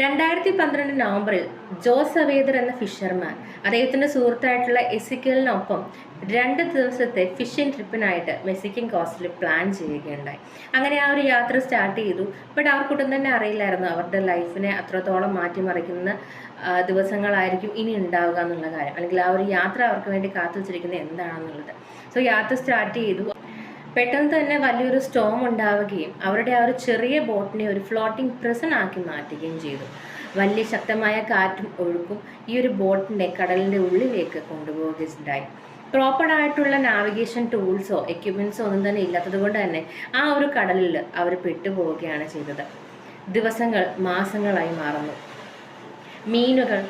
രണ്ടായിരത്തി പന്ത്രണ്ട് നവംബറിൽ ജോസ് അവേദർ എന്ന ഫിഷർമാൻ അദ്ദേഹത്തിന്റെ സുഹൃത്തായിട്ടുള്ള എസിക്കലിനൊപ്പം രണ്ട് ദിവസത്തെ ഫിഷിംഗ് ട്രിപ്പിനായിട്ട് മെക്സിക്കൻ കോസ്റ്റിൽ പ്ലാൻ ചെയ്യുകയുണ്ടായി. അങ്ങനെ ആ ഒരു യാത്ര സ്റ്റാർട്ട് ചെയ്തു. ബട്ട് അവർക്കൊട്ടും തന്നെ അറിയില്ലായിരുന്നു അവരുടെ ലൈഫിനെ അത്രത്തോളം മാറ്റിമറിക്കുന്ന ദിവസങ്ങളായിരിക്കും ഇനി ഉണ്ടാവുക എന്നുള്ള കാര്യം. അല്ലെങ്കിൽ ആ ഒരു യാത്ര അവർക്ക് വേണ്ടി കാത്തു വെച്ചിരിക്കുന്നത് എന്താണെന്നുള്ളത്. സോ യാത്ര സ്റ്റാർട്ട് ചെയ്തു. പെട്ടെന്ന് തന്നെ വലിയൊരു സ്റ്റോം ഉണ്ടാവുകയും അവരുടെ ആ ഒരു ചെറിയ ബോട്ടിനെ ഒരു ഫ്ലോട്ടിംഗ് പ്രസൻ ആക്കി മാറ്റുകയും ചെയ്തു. വലിയ ശക്തമായ കാറ്റും ഒഴുക്കും ഈ ഒരു ബോട്ടിനെ കടലിന്റെ ഉള്ളിലേക്ക് കൊണ്ടുപോവുകയുണ്ടായി. പ്രോപ്പറായിട്ടുള്ള നാവിഗേഷൻ ടൂൾസോ എക്യുപ്മെൻസോ ഒന്നും തന്നെ ഇല്ലാത്തതുകൊണ്ട് തന്നെ ആ ഒരു കടലിൽ അവർ പെട്ടുപോവുകയാണ് ചെയ്തത്. ദിവസങ്ങൾ മാസങ്ങളായി മാറുന്നു. മീനുകൾ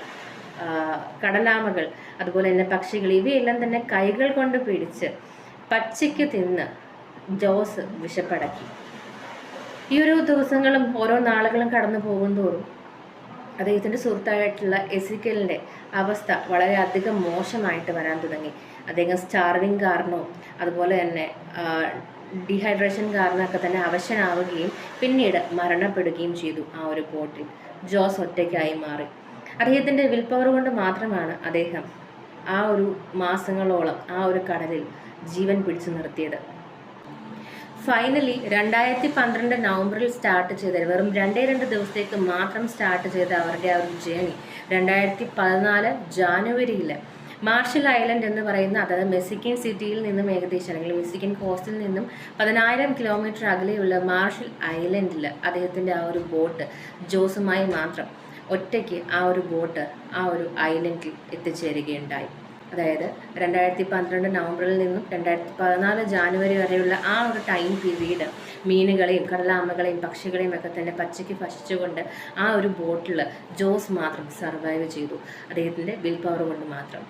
കടലാമകൾ അതുപോലെ തന്നെ പക്ഷികൾ ഇവയെല്ലാം തന്നെ കൈകൾ കൊണ്ട് പിടിച്ച് പച്ചയ്ക്ക് തിന്ന് ജോസ് വിശപ്പടക്കി. ഈ ഒരു ദിവസങ്ങളും ഓരോ നാളുകളും കടന്നു പോകുന്തോറും അദ്ദേഹത്തിന്റെ സുഹൃത്തായിട്ടുള്ള എസിക്കലിന്റെ അവസ്ഥ വളരെയധികം മോശമായിട്ട് വരാൻ തുടങ്ങി. അദ്ദേഹം സ്റ്റാർവിങ് കാരണവും അതുപോലെ തന്നെ ഡീഹൈഡ്രേഷൻ കാരണമൊക്കെ തന്നെ അവശനാവുകയും പിന്നീട് മരണപ്പെടുകയും ചെയ്തു ആ ഒരു ബോട്ടിൽ ജോസ് ഒറ്റയ്ക്കായി മാറി. അദ്ദേഹത്തിന്റെ വിൽ പവർ കൊണ്ട് മാത്രമാണ് അദ്ദേഹം ആ ഒരു മാസങ്ങളോളം ആ ഒരു കടലിൽ ജീവൻ പിടിച്ചു നിർത്തിയത്. ഫൈനലി രണ്ടായിരത്തി പന്ത്രണ്ട് നവംബറിൽ സ്റ്റാർട്ട് ചെയ്ത വെറും രണ്ടേ രണ്ട് ദിവസത്തേക്ക് മാത്രം സ്റ്റാർട്ട് ചെയ്ത അവരുടെ ആ ഒരു ജേണി രണ്ടായിരത്തി പതിനാല് ജാനുവരിയിൽ മാർഷൽ ഐലൻഡ് എന്ന് പറയുന്ന അതായത് മെക്സിക്കൻ സിറ്റിയിൽ നിന്നും ഏകദേശം അല്ലെങ്കിൽ മെക്സിക്കൻ കോസ്റ്റിൽ നിന്നും പതിനായിരം കിലോമീറ്റർ അകലെയുള്ള മാർഷൽ ഐലൻഡിൽ അദ്ദേഹത്തിന്റെ ആ ഒരു ബോട്ട് ജോസുമായി മാത്രം ഒറ്റയ്ക്ക് ആ ഒരു ബോട്ട് ആ ഒരു ഐലൻഡിൽ എത്തിച്ചേരുകയുണ്ടായി. അതായത് രണ്ടായിരത്തി പന്ത്രണ്ട് നവംബറിൽ നിന്നും രണ്ടായിരത്തി പതിനാല് ജാനുവരി വരെയുള്ള ആ ഒരു ടൈം പീരീഡ് മീനുകളെയും കടലാമകളെയും പക്ഷികളെയും ഒക്കെ തന്നെ പച്ചയ്ക്ക് ഭക്ഷിച്ചുകൊണ്ട് ആ ഒരു ബോട്ടിൽ ജോസ് മാത്രം സർവൈവ് ചെയ്തു. അദ്ദേഹത്തിന്റെ വിൽ പവർ കൊണ്ട് മാത്രം.